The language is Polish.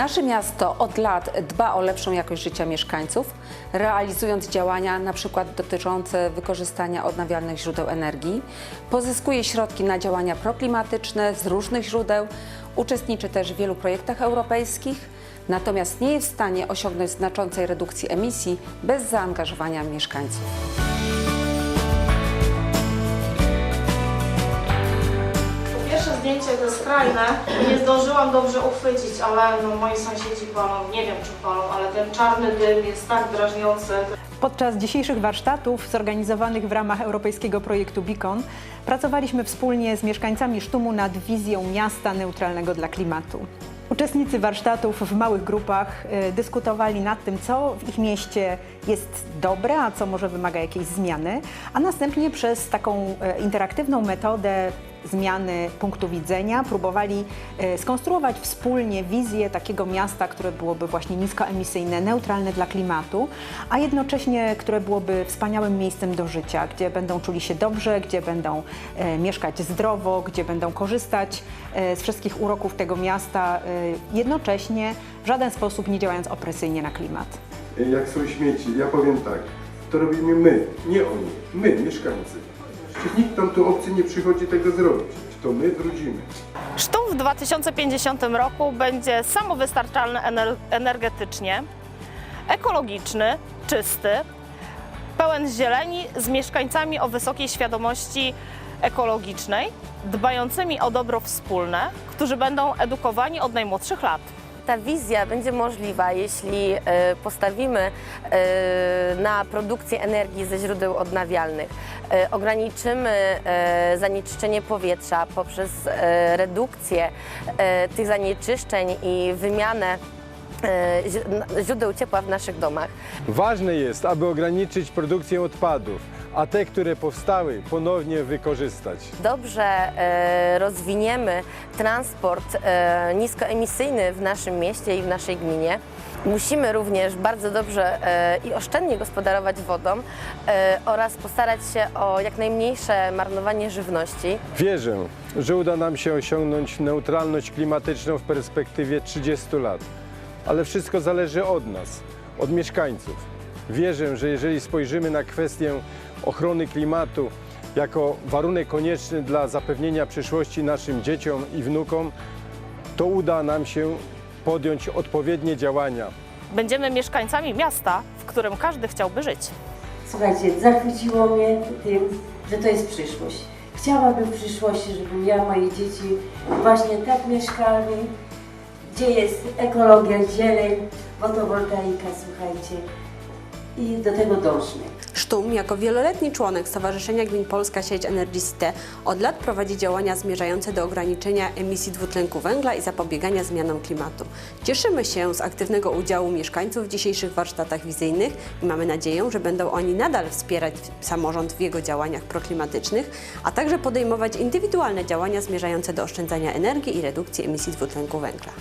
Nasze miasto od lat dba o lepszą jakość życia mieszkańców, realizując działania przykład dotyczące wykorzystania odnawialnych źródeł energii, pozyskuje środki na działania proklimatyczne z różnych źródeł, uczestniczy też w wielu projektach europejskich, natomiast nie jest w stanie osiągnąć znaczącej redukcji emisji bez zaangażowania mieszkańców. Jest skrajne. Nie zdążyłam dobrze uchwycić, ale no, moi sąsiedzi palą, nie wiem czy palą, ale ten czarny dym jest tak drażniący. Podczas dzisiejszych warsztatów zorganizowanych w ramach europejskiego projektu Beacon pracowaliśmy wspólnie z mieszkańcami Sztumu nad wizją miasta neutralnego dla klimatu. Uczestnicy warsztatów w małych grupach y, dyskutowali nad tym, co w ich mieście jest dobre, a co może wymaga jakiejś zmiany, a następnie przez taką e, interaktywną metodę zmiany punktu widzenia próbowali e, skonstruować wspólnie wizję takiego miasta, które byłoby właśnie niskoemisyjne, neutralne dla klimatu, a jednocześnie które byłoby wspaniałym miejscem do życia, gdzie będą czuli się dobrze, gdzie będą e, mieszkać zdrowo, gdzie będą korzystać e, z wszystkich uroków tego miasta, jednocześnie w żaden sposób nie działając opresyjnie na klimat. jak są śmieci, ja powiem tak, to robimy my, nie oni, my, mieszkańcy. Nikt tam tu obcy nie przychodzi tego zrobić, to my brudzimy. Sztum w 2050 roku będzie samowystarczalny ener- energetycznie, ekologiczny, czysty, pełen zieleni z mieszkańcami o wysokiej świadomości ekologicznej, dbającymi o dobro wspólne, którzy będą edukowani od najmłodszych lat. Ta wizja będzie możliwa, jeśli e, postawimy e, na produkcję energii ze źródeł odnawialnych, e, ograniczymy zanieczyszczenie powietrza poprzez redukcję tych zanieczyszczeń i wymianę źródeł ciepła w naszych domach. Ważne jest, aby ograniczyć produkcję odpadów, a te, które powstały, ponownie wykorzystać. Dobrze e, rozwiniemy transport e, niskoemisyjny w naszym mieście i w naszej gminie. Musimy również bardzo dobrze e, i oszczędnie gospodarować wodą e, oraz postarać się o jak najmniejsze marnowanie żywności. Wierzę, że uda nam się osiągnąć neutralność klimatyczną w perspektywie 30 lat. Ale wszystko zależy od nas, od mieszkańców. Wierzę, że jeżeli spojrzymy na kwestię ochrony klimatu jako warunek konieczny dla zapewnienia przyszłości naszym dzieciom i wnukom, to uda nam się podjąć odpowiednie działania. Będziemy mieszkańcami miasta, w którym każdy chciałby żyć. Słuchajcie, zachwyciło mnie tym, że to jest przyszłość. Chciałabym w przyszłości, żeby ja, moje dzieci właśnie tak mieszkały, gdzie jest ekologia, zieleń, fotowoltaika, słuchajcie. I do tego dążmy. Sztum jako wieloletni członek Stowarzyszenia Gmin Polska Sieć Energisite od lat prowadzi działania zmierzające do ograniczenia emisji dwutlenku węgla i zapobiegania zmianom klimatu. Cieszymy się z aktywnego udziału mieszkańców w dzisiejszych warsztatach wizyjnych i mamy nadzieję, że będą oni nadal wspierać samorząd w jego działaniach proklimatycznych, a także podejmować indywidualne działania zmierzające do oszczędzania energii i redukcji emisji dwutlenku węgla.